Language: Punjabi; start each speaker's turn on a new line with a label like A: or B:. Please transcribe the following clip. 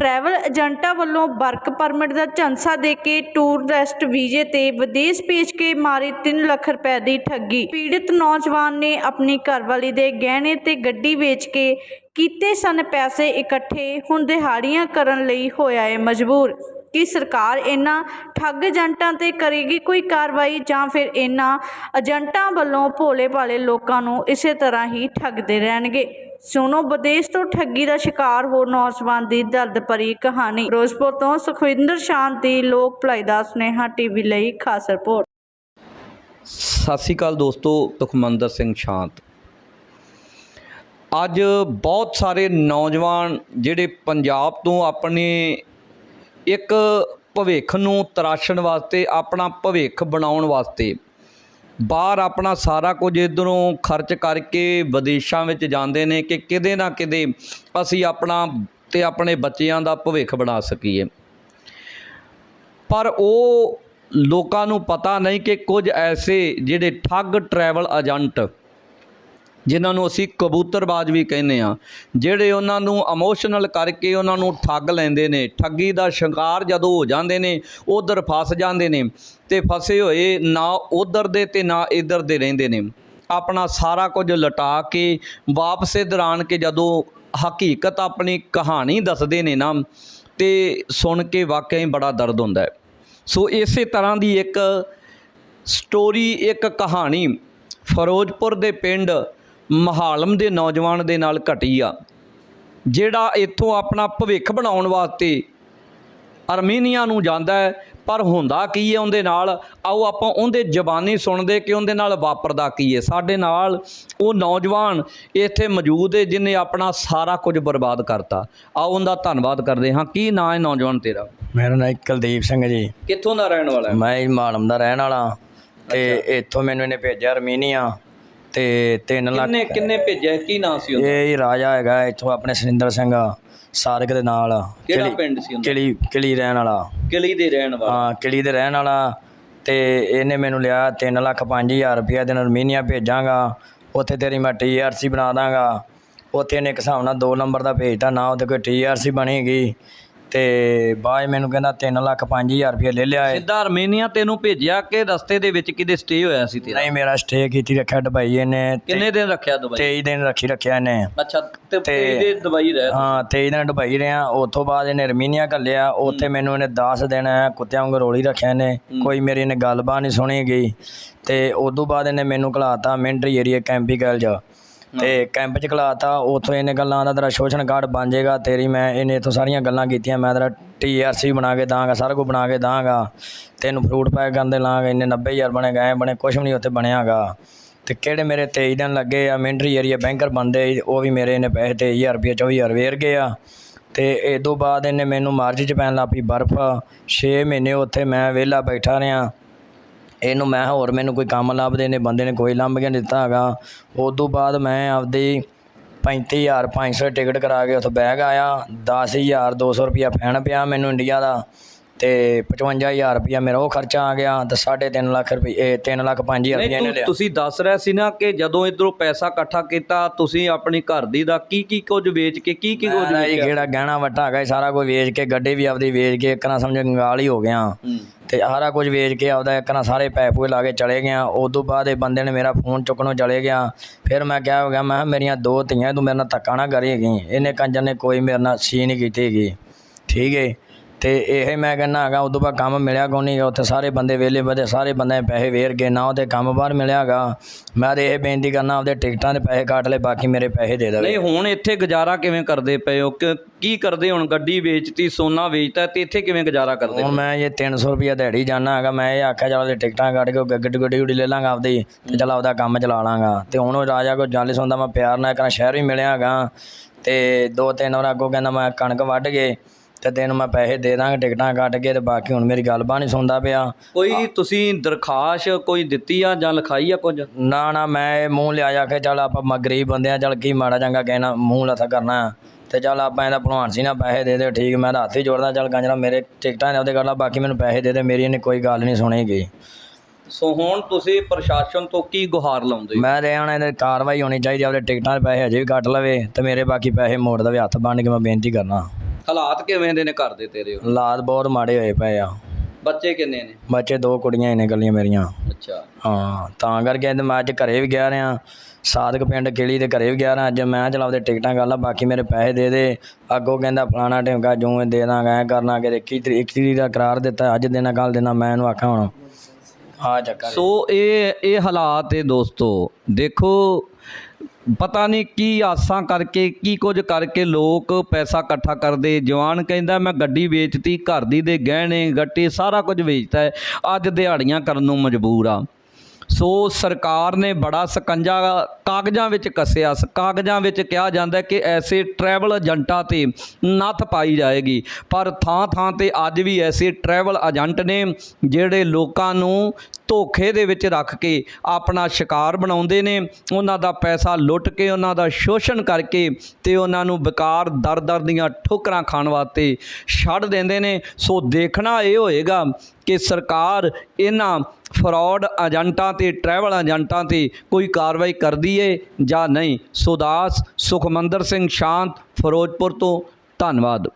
A: ਟਰੈਵਲ ਏਜੰਟਾਂ ਵੱਲੋਂ ਵਰਕ ਪਰਮਿਟ ਦਾ ਝਾਂਸਾ ਦੇ ਕੇ ਟੂਰਿਸਟ ਵੀਜ਼ੇ ਤੇ ਵਿਦੇਸ਼ ਭੇਜ ਕੇ ਮਾਰੀ 3 ਲੱਖ ਰੁਪਏ ਦੀ ਠੱਗੀ। ਪੀੜਤ ਨੌਜਵਾਨ ਨੇ ਆਪਣੀ ਘਰਵਾਲੀ ਦੇ ਗਹਿਣੇ ਤੇ ਗੱਡੀ ਵੇਚ ਕੇ ਕੀਤੇ ਸਨ ਪੈਸੇ ਇਕੱਠੇ, ਹੁਣ ਦਿਹਾੜੀਆਂ ਕਰਨ ਲਈ ਹੋਇਆ ਹੈ ਮਜਬੂਰ। ਕੀ ਸਰਕਾਰ ਇਹਨਾਂ ਠੱਗ ਏਜੰਟਾਂ ਤੇ ਕਰੇਗੀ ਕੋਈ ਕਾਰਵਾਈ ਜਾਂ ਫਿਰ ਇਹਨਾਂ ਏਜੰਟਾਂ ਵੱਲੋਂ ਭੋਲੇ ਭਾਲੇ ਲੋਕਾਂ ਨੂੰ ਇਸੇ ਤਰ੍ਹਾਂ ਹੀ ਠੱਗਦੇ ਰਹਿਣਗੇ? ਸੁਣੋ, ਵਿਦੇਸ਼ ਤੋਂ ਠੱਗੀ ਦਾ ਸ਼ਿਕਾਰ ਹੋ ਨੌਜਵਾਨ ਦੀ ਦਰਦ ਭਰੀ ਕਹਾਣੀ। ਫਿਰੋਜ਼ਪੁਰ ਤੋਂ ਸੁਖਵਿੰਦਰ ਸ਼ਾਂਤੀ, ਲੋਕ ਭਲਾਈ ਦਾ ਸੁਨੇਹਾ, ਟੀਵੀ ਲਈ ਖਾਸ ਰਿਪੋਰਟ।
B: ਸਤਿ ਸ਼੍ਰੀ ਅਕਾਲ ਦੋਸਤੋ ਤੁਖਮੰਦਰ ਸਿੰਘ ਸ਼ਾਂਤ। ਅੱਜ ਬਹੁਤ ਸਾਰੇ ਨੌਜਵਾਨ ਜਿਹੜੇ ਪੰਜਾਬ ਤੋਂ ਆਪਣੇ ਇੱਕ ਭਵਿੱਖ ਨੂੰ ਤਰਾਸ਼ਣ ਵਾਸਤੇ, ਆਪਣਾ ਭਵਿੱਖ ਬਣਾਉਣ ਵਾਸਤੇ ਬਾਹਰ ਆਪਣਾ ਸਾਰਾ ਕੁਝ ਇਧਰੋਂ ਖਰਚ ਕਰਕੇ ਵਿਦੇਸ਼ਾਂ ਵਿੱਚ ਜਾਂਦੇ ਨੇ ਕਿ ਕਿਤੇ ਨਾ ਕਿਤੇ ਅਸੀਂ ਆਪਣਾ ਤੇ ਆਪਣੇ ਬੱਚਿਆਂ ਦਾ ਭਵਿੱਖ ਬਣਾ ਸਕੀਏ। ਪਰ ਉਹ ਲੋਕਾਂ ਨੂੰ ਪਤਾ ਨਹੀਂ ਕਿ ਕੁਝ ਐਸੇ ਜਿਹੜੇ ਠੱਗ ਟਰੈਵਲ ਏਜੰਟ ਜਿਨ੍ਹਾਂ ਨੂੰ ਅਸੀਂ ਕਬੂਤਰਬਾਜ਼ ਵੀ ਕਹਿੰਦੇ ਆ ਜਿਹੜੇ ਉਹਨਾਂ ਨੂੰ ਇਮੋਸ਼ਨਲ ਕਰਕੇ ਉਹਨਾਂ ਨੂੰ ਠੱਗ ਲੈਂਦੇ ਨੇ, ਠੱਗੀ ਦਾ ਸ਼ਿਕਾਰ ਜਦੋਂ ਹੋ ਜਾਂਦੇ ਨੇ, ਉਧਰ ਫਸ ਜਾਂਦੇ ਨੇ ਤੇ ਫਸੇ ਹੋਏ ਨਾ ਉਧਰ ਦੇ ਤੇ ਨਾ ਇਧਰ ਦੇ ਰਹਿੰਦੇ ਨੇ। ਆਪਣਾ ਸਾਰਾ ਕੁਝ ਲਟਾ ਕੇ, ਵਾਪਸ ਇੱਧਰ ਆਣ ਕੇ ਜਦੋਂ ਹਕੀਕਤ ਆਪਣੀ ਕਹਾਣੀ ਦੱਸਦੇ ਨੇ ਨਾ, ਤੇ ਸੁਣ ਕੇ ਵਾਕਿਆ ਹੀ ਬੜਾ ਦਰਦ ਹੁੰਦਾ ਹੈ। ਸੋ ਇਸੇ ਤਰ੍ਹਾਂ ਦੀ ਇੱਕ ਸਟੋਰੀ ਇੱਕ ਕਹਾਣੀ ਫਿਰੋਜ਼ਪੁਰ ਦੇ ਪਿੰਡ ਮਹਾਲਮ ਦੇ ਨੌਜਵਾਨ ਦੇ ਨਾਲ ਘਟੀ ਆ ਜਿਹੜਾ ਇੱਥੋਂ ਆਪਣਾ ਭਵਿੱਖ ਬਣਾਉਣ ਵਾਸਤੇ ਅਰਮੀਨੀਆ ਨੂੰ ਜਾਂਦਾ ਹੈ ਪਰ ਹੁੰਦਾ ਕੀ ਹੈ ਉਹਦੇ ਨਾਲ? ਆਓ ਆਪਾਂ ਉਹਦੇ ਜ਼ਬਾਨੀ ਸੁਣਦੇ ਕਿ ਉਹਦੇ ਨਾਲ ਵਾਪਰਦਾ ਕੀ ਹੈ? ਸਾਡੇ ਨਾਲ ਉਹ ਨੌਜਵਾਨ ਇੱਥੇ ਮੌਜੂਦ ਹੈ ਜਿਨੇ ਆਪਣਾ ਸਾਰਾ ਕੁਝ ਬਰਬਾਦ ਕਰਤਾ। ਆਓ ਉਹਦਾ ਧੰਨਵਾਦ ਕਰਦੇ ਹਾਂ। ਕੀ ਨਾਂ ਹੈ ਨੌਜਵਾਨ ਤੇਰਾ?
C: ਮੇਰਾ ਨਾਮ ਕੁਲਦੀਪ ਸਿੰਘ ਜੀ।
B: ਕਿੱਥੋਂ ਦਾ ਰਹਿਣ ਵਾਲਾ
C: ਮੈਂ ਮਾਲਮ ਦਾ ਰਹਿਣ ਵਾਲਾ। ਤੇ ਇੱਥੋਂ ਮੈਨੂੰ ਇਹਨੇ ਭੇਜਿਆ ਅਰਮੀਨੀਆ। ਤੇ 3 ਲੱਖ
B: ਕਿੰਨੇ ਕਿੰਨੇ ਭੇਜਿਆ? ਕੀ ਨਾਂ ਸੀ ਉਹਦਾ?
C: ਇਹ ਰਾਜਾ ਹੈਗਾ ਇੱਥੋਂ ਆਪਣੇ ਸੁਰਿੰਦਰ ਸਿੰਘ ਸਾਰਕ ਦੇ ਨਾਲ
B: ਕਿਹੜਾ ਪਿੰਡ ਸੀ ਉਹਦਾ?
C: ਕਿਲੀ ਕਿਲੀ ਰਹਿਣ ਵਾਲਾ।
B: ਕਿਲੀ ਦੇ ਰਹਿਣ ਵਾਲਾ।
C: ਹਾਂ ਕਿਲੀ ਦੇ ਰਹਿਣ ਵਾਲਾ। ਤੇ ਇਹਨੇ ਮੈਨੂੰ ਲਿਆ 3 ਲੱਖ 5000 ਰੁਪਇਆ ਦੇ ਅਰਮੀਨੀਆ ਭੇਜਾਂਗਾ। ਉੱਥੇ ਤੇਰੀ ਮੈਂ ਟੀਆਰਸੀ ਬਣਾ ਦਾਂਗਾ। ਉੱਥੇ ਇਹਨੇ ਇੱਕ ਹਿਸਾਬ ਨਾਲ 2 ਨੰਬਰ ਦਾ ਭੇਜਤਾ ਨਾ ਉਹਦੇ ਕੋਈ ਟੀਆਰਸੀ ਬਣੇਗੀ। ਤੇ ਬਾਅਦ 'ਚ ਮੈਨੂੰ ਕਹਿੰਦਾ 3 ਲੱਖ 5000 ਰੁਪਇਆ ਲੈ ਲਿਆ ਏ।
B: ਸਿੱਧਾ ਆਰਮੇਨੀਆ ਤੈਨੂੰ ਭੇਜਿਆ ਕਿ ਰਸਤੇ ਦੇ ਵਿੱਚ ਕਿਤੇ ਸਟੇ ਹੋਇਆ ਸੀ ਤੇਰਾ?
C: ਨਹੀਂ ਮੇਰਾ ਸਟੇ ਕੀਤੀ ਰੱਖਿਆ ਦੁਬਈ ਇਹਨੇ।
B: ਕਿੰਨੇ ਦਿਨ ਰੱਖਿਆ ਦੁਬਈ?
C: 23 ਦਿਨ ਰੱਖੀ ਰੱਖਿਆ ਇਹਨੇ।
B: ਅੱਛਾ ਤੇ ਤੇਰੀ ਦੇ ਦੁਬਈ ਰਹਿ
C: ਹਾਂ 23 ਦਿਨ ਦੁਬਈ ਰਿਹਾ। ਉਥੋਂ ਬਾਅਦ ਇਹਨੇ ਅਰਮੀਨੀਆ ਘੱਲਿਆ। ਉੱਥੇ ਮੈਨੂੰ ਇਹਨੇ 10 ਦਿਨ ਕੁੱਤਿਆਂ ਵਾਂਗ ਰੋਲੀ ਰੱਖਿਆ ਇਹਨੇ। ਕੋਈ ਮੇਰੀ ਇਹਨੇ ਗੱਲਬਾਤ ਨਹੀਂ ਸੁਣੀ ਗਈ ਤੇ ਉਦੋਂ ਬਾਅਦ ਇਹਨੇ ਮੈਨੂੰ ਘਲਾਤਾ ਮਿੰਟਰੀ ਏਰੀਆ ਕੈਂਪੀਕਲ ਚ। ਤੇ ਕੈਂਪ ਚ ਘਲਾਤਾ ਉਥੋਂ ਇਹਨੇ ਗੱਲਾਂ ਦਾ ਤੇਰਾ ਸ਼ੋਸ਼ਣ ਕਾਰਡ ਬਣ ਜਾਏਗਾ ਤੇਰੀ ਮੈਂ ਇਹਨੇ ਇਥੋਂ ਸਾਰੀਆਂ ਗੱਲਾਂ ਕੀਤੀਆਂ ਮੈਂ ਤੇਰਾ ਟੀਆਰਸੀ ਬਣਾ ਕੇ ਦਾਂਗਾ ਸਾਰਾ ਕੁਝ ਬਣਾ ਕੇ ਦਾਂਗਾ ਤੈਨੂੰ ਫਰੂਟ ਪੈਕ ਕਰਨ ਦੇ ਲਾਂਗਾ ਇਹਨੇ 90000 ਬਣੇ ਗਏ ਬਣੇ ਕੁਝ ਵੀ ਨਹੀਂ ਉੱਥੇ ਬਣਿਆਗਾ। ਤੇ ਕਿਹੜੇ ਮੇਰੇ 23 ਦਿਨ ਲੱਗੇ ਆ ਮਿੰਟਰੀ ਏਰੀਆ ਬੈਂਕਰ ਬੰਦੇ ਉਹ ਵੀ ਮੇਰੇ ਇਹਨੇ ਪੈਸੇ 23000 ਰੁਪਏ 24000 ਵੇਰ ਗਏ ਆ। ਤੇ ਇਹ ਤੋਂ ਬਾਅਦ ਇਹਨੇ ਮੈਨੂੰ ਮਾਰਚ ਚ ਪੈਣ ਲੱਗ ਪਈ ਬਰਫ਼ 6 ਮਹੀਨੇ ਉੱਥੇ ਮੈਂ ਵਿਹਲਾ ਬੈਠਾ ਰਿਹਾ। ਇਹਨੂੰ ਮੈਂ ਹੋਰ ਮੈਨੂੰ ਕੋਈ ਕੰਮ ਲੱਭਦੇ ਨੇ, ਬੰਦੇ ਨੇ ਕੋਈ ਲੱਭ ਕੇ ਨਹੀਂ ਦਿੱਤਾ ਹੈਗਾ। ਉਸ ਤੋਂ ਬਾਅਦ ਮੈਂ ਆਪਦੀ 35500 ਟਿਕਟ ਕਰਾ ਕੇ ਉੱਥੇ ਬੈਗ ਆਇਆ। ਦਸ ਹਜ਼ਾਰ ਦੋ ਸੌ ਰੁਪਈਆ ਫੈਨ ਪਿਆ ਮੈਨੂੰ ਇੰਡੀਆ ਦਾ। ਤੇ 55000 ਰੁਪਇਆ ਮੇਰਾ ਉਹ ਖਰਚਾ ਆ ਗਿਆ ਤੇ 3.5 ਲੱਖ ਰੁਪਏ 3 ਲੱਖ 5000 ਰੁਪਇਆ
B: ਨਹੀਂ
C: ਇਹਨੇ
B: ਤੂੰ
C: ਲਿਆ।
B: ਤੁਸੀਂ ਦੱਸ ਰਹੇ ਸੀ ਨਾ ਕਿ ਜਦੋਂ ਇਧਰੋਂ ਪੈਸਾ ਇਕੱਠਾ ਕੀਤਾ ਤੁਸੀਂ ਆਪਣੀ ਘਰ ਦੀ ਦਾ ਕੀ ਕੀ ਕੁਝ ਵੇਚ ਕੇ ਕੀ ਕੀ ਕੁਝ
C: ਮੈਂ ਇਹ
B: ਵੇਚਿਆ?
C: ਜਿਹੜਾ ਗਹਿਣਾ ਵੱਟਾ ਹੈਗਾ ਇਹ ਸਾਰਾ ਕੁਝ ਵੇਚ ਕੇ ਗੱਡੀ ਵੀ ਆਪਦੀ ਵੇਚ ਕੇ ਇੱਕ ਨਾ ਸਮਝ ਕੰਗਾਲ ਹੀ ਹੋ ਗਿਆ।
B: ਹੂੰ।
C: ਤੇ ਸਾਰਾ ਕੁਝ ਵੇਚ ਕੇ ਆਪਦਾ ਇੱਕ ਨਾ ਸਾਰੇ ਪੈਸੇ ਪੂਏ ਲਾ ਕੇ ਚਲੇ ਗਿਆ। ਉਸ ਤੋਂ ਬਾਅਦ ਇਹ ਬੰਦੇ ਨੇ ਮੇਰਾ ਫੋਨ ਚੁੱਕਣੋਂ ਚਲੇ ਗਿਆ। ਫਿਰ ਮੈਂ ਕਿਹਾ ਹੋ ਗਿਆ ਮੈਂ ਕਿਹਾ ਮੇਰੀਆਂ ਦੋ ਧੀਆਂ ਤੂੰ ਮੇਰੇ ਨਾਲ ਧੱਕਾ ਨਾ ਕਰੀ ਹੈਗੀ। ਇਹਨੇ ਕੰਜਰ ਨੇ ਕੋਈ ਮੇਰੇ ਨਾਲ ਸੀ ਨਹੀਂ ਕੀਤੀ ਹੈਗੀ। ਠੀਕ ਹੈ। ਤੇ ਇਹ ਮੈਂ ਕਹਿੰਦਾ ਹੈਗਾ ਉਦੋਂ ਬਾਅਦ ਕੰਮ ਮਿਲਿਆ ਕੋਈ ਨਹੀਂ ਉੱਥੇ ਸਾਰੇ ਬੰਦੇ ਵਿਹਲੇ ਵਧੇ ਸਾਰੇ ਬੰਦੇ ਪੈਸੇ ਵੇਰ ਗਏ ਨਾ ਉਹਦੇ ਕੰਮ ਬਾਹਰ ਮਿਲਿਆਗਾ ਮੈਂ ਤੇ ਇਹ ਬੇਨਤੀ ਕਰਨਾ ਆਪਦੇ ਟਿਕਟਾਂ ਦੇ ਪੈਸੇ ਕੱਟ ਲੈ ਬਾਕੀ ਮੇਰੇ ਪੈਸੇ ਦੇ ਦੇਵੇ।
B: ਨਹੀਂ ਹੁਣ ਇੱਥੇ ਗੁਜ਼ਾਰਾ ਕਿਵੇਂ ਕਰਦੇ ਪਏ ਹੋ? ਕਿ ਕੀ ਕਰਦੇ ਹੁਣ? ਗੱਡੀ ਵੇਚਤੀ ਸੋਨਾ ਵੇਚਤਾ ਤੇ ਇੱਥੇ ਕਿਵੇਂ ਗੁਜ਼ਾਰਾ ਕਰਦੇ
C: ਹੁਣ ਮੈਂ ਇਹ 300 ਰੁਪਿਆ ਦਿਹਾੜੀ ਜਾਣਾ ਹੈਗਾ ਮੈਂ ਇਹ ਆਖਿਆ ਚੱਲ ਉਹਦੇ ਟਿਕਟਾਂ ਕੱਢ ਕੇ ਗੱਡੀ ਗੱਡੀ ਗੁੱਡੀ ਲੈ ਲਾਂਗਾ ਆਪਦੀ ਤੇ ਚੱਲ ਆਪਦਾ ਕੰਮ ਚਲਾ ਲਾਂਗਾ। ਤੇ ਹੁਣ ਉਹ ਰਾਜਾ ਕੋ ਜਾਲੀ ਸੁਣਦਾ ਮੈਂ ਪਿਆਰ ਨਾਲ ਕਰਾਂ ਸ਼ਹਿਰ ਵੀ ਮਿਲਿਆ ਹੈਗਾ ਤੇ ਦੋ ਤਿੰਨ ਵਾਰ ਅੱਗੋਂ ਕਹਿੰਦਾ ਮੈਂ ਕਣਕ ਵੱਢ ਕੇ ਤੇ ਤੈਨੂੰ ਮੈਂ ਪੈਸੇ ਦੇ ਦਾਂਗਾ ਟਿਕਟਾਂ ਕੱਟ ਕੇ ਤੇ ਬਾਕੀ ਹੁਣ ਮੇਰੀ ਗੱਲਬਾਤ ਨਹੀਂ ਸੁਣਦਾ ਪਿਆ।
B: ਕੋਈ ਤੁਸੀਂ ਦਰਖਾਸ਼ ਕੋਈ ਦਿੱਤੀ ਆ ਜਾਂ ਲਿਖਾਈ ਆ ਕੁਝ?
C: ਨਾ ਨਾ ਮੈਂ ਇਹ ਮੂੰਹ ਲਿਆ ਜਾ ਕੇ ਚੱਲ ਆਪਾਂ ਮ- ਗਰੀਬ ਬੰਦੇ ਆ ਚੱਲ ਕੀ ਮਾੜਾ ਚੰਗਾ ਕਹਿਣਾ ਮੂੰਹ ਲੱਥਾ ਕਰਨਾ। ਤੇ ਚੱਲ ਆਪਾਂ ਇਹਦਾ ਭਲਵਾਨ ਸੀ ਨਾ ਪੈਸੇ ਦੇ ਦੇ ਠੀਕ ਮੈਂ ਤਾਂ ਹੱਥ ਹੀ ਜੋੜਦਾ ਚੱਲ ਗੰਜਰਾ ਮੇਰੇ ਟਿਕਟਾਂ ਨੇ ਉਹਦੇ ਕਰ ਲਾ ਬਾਕੀ ਮੈਨੂੰ ਪੈਸੇ ਦੇ ਦੇ ਮੇਰੀ ਇਹਨੇ ਕੋਈ ਗੱਲ ਨਹੀਂ ਸੁਣੀ ਗਈ
B: ਸੋ ਹੁਣ ਤੁਸੀਂ ਪ੍ਰਸ਼ਾਸਨ ਤੋਂ ਕੀ ਗੁਹਾਰ ਲਾਉਂਦੇ? ਹੋ?
C: ਮੈਂ ਤੇ ਹੁਣ ਇਹਦੇ ਕਾਰਵਾਈ ਹੋਣੀ ਚਾਹੀਦੀ ਆ ਉਹਦੇ ਟਿਕਟਾਂ ਦੇ ਪੈਸੇ ਅਜੇ ਵੀ ਕੱਟ ਲਵੇ ਤੇ ਮੇਰੇ ਬਾਕੀ ਪੈਸੇ ਮੋੜ ਦੇਵੇ ਹੱਥ ਬੰਨ ਕੇ ਮੈਂ ਬੇਨਤੀ ਕਰਨਾ।
B: ਹਾਲਾਤ ਕਿਵੇਂ ਦੇ ਨੇ ਘਰ ਦੇ ਤੇਰੇ
C: ਹਾਲਾਤ ਬਹੁਤ ਮਾੜੇ ਹੋਏ ਪਏ ਆ।
B: ਬੱਚੇ ਕਿੰਨੇ ਨੇ?
C: ਬੱਚੇ ਦੋ ਕੁੜੀਆਂ ਹੀ ਨੇ ਗਲੀਆਂ ਮੇਰੀਆਂ।
B: ਅੱਛਾ।
C: ਹਾਂ ਤਾਂ ਕਰਕੇ ਤੇ ਮੈਂ ਅੱਜ ਘਰੇ ਵੀ ਗਿਆ ਰਿਆਂ ਸਾਦਕ ਪਿੰਡ ਕਿਲੀ ਦੇ ਘਰੇ ਵੀ ਗਿਆ ਰਿਆਂ ਅੱਜ ਮੈਂ ਚਲਾਉਦੇ ਟਿਕਟਾਂ ਕਰ ਲਾ ਬਾਕੀ ਮੇਰੇ ਪੈਸੇ ਦੇ ਦੇ। ਅੱਗੋਂ ਕਹਿੰਦਾ ਫਲਾਣਾ ਢਿਮਕਾ ਜੂੰ ਦੇ ਦਾਂਗਾ ਐ ਕਰਨਾ ਕਿ 21 ਤਰੀਕ 21 ਤਰੀਕ ਦਾ ਕਰਾਰ ਦਿੱਤਾ ਅੱਜ ਦੇਣਾ ਕੱਲ ਦੇਣਾ ਮੈਂ ਇਹਨੂੰ ਆਖਾਂ ਹੁਣ। ਆ ਚੱਕਰ।
B: ਸੋ ਇਹ ਇਹ ਹਾਲਾਤ ਹੈ ਦੋਸਤੋ। ਦੇਖੋ ਪਤਾ ਨਹੀਂ ਕੀ ਆਸਾਂ ਕਰਕੇ, ਕੀ ਕੁਝ ਕਰਕੇ ਲੋਕ ਪੈਸਾ ਇਕੱਠਾ ਕਰਦੇ। ਜਵਾਨ ਕਹਿੰਦਾ, ਮੈਂ ਗੱਡੀ ਵੇਚਤੀ, ਘਰ ਦੀ ਦੇ ਗਹਿਣੇ, ਗੱਟੇ, ਸਾਰਾ ਕੁਝ ਵੇਚਤਾ ਹੈ। ਅੱਜ ਦਿਹਾੜੀਆਂ ਕਰਨ ਨੂੰ ਮਜਬੂਰ ਆ। ਸੋ ਸਰਕਾਰ ਨੇ ਬੜਾ ਸਕੰਜਾ ਕਾਗਜ਼ਾਂ ਵਿੱਚ ਕੱਸਿਆ। ਕਾਗਜ਼ਾਂ ਵਿੱਚ ਕਿਹਾ ਜਾਂਦਾ ਕਿ ਐਸੇ ਟਰੈਵਲ ਏਜੰਟਾਂ ਤੇ ਨੱਥ ਪਾਈ ਜਾਏਗੀ। ਪਰ ਥਾਂ ਥਾਂ ਤੇ ਅੱਜ ਵੀ ਐਸੇ ਟਰੈਵਲ ਏਜੰਟ ਨੇ, ਜਿਹੜੇ ਲੋਕਾਂ ਨੂੰ ਧੋਖੇ ਦੇ ਵਿੱਚ ਰੱਖ ਕੇ ਆਪਣਾ ਸ਼ਿਕਾਰ ਬਣਾਉਂਦੇ ਨੇ। ਉਹਨਾਂ ਦਾ ਪੈਸਾ ਲੁੱਟ ਕੇ, ਉਹਨਾਂ ਦਾ ਸ਼ੋਸ਼ਣ ਕਰਕੇ ਤੇ ਉਹਨਾਂ ਨੂੰ ਬੇਕਾਰ ਦਰ-ਦਰ ਦੀਆਂ ਠੋਕਰਾਂ ਖਾਣ ਵਾਸਤੇ ਛੱਡ ਦਿੰਦੇ ਨੇ। ਸੋ ਦੇਖਣਾ ਇਹ ਹੋਏਗਾ ਕਿ ਸਰਕਾਰ ਇਹਨਾਂ ਫਰਾਡ ਏਜੰਟਾਂ ਤੇ, ਟਰੈਵਲ ਏਜੰਟਾਂ ਤੇ ਕੋਈ ਕਾਰਵਾਈ ਕਰਦੀ ਏ ਜਾਂ ਨਹੀਂ। ਸੁਦਾਸ ਸੁਖਮੰਦਰ ਸਿੰਘ ਸ਼ਾਂਤ, ਫਿਰੋਜ਼ਪੁਰ ਤੋਂ, ਧੰਨਵਾਦ।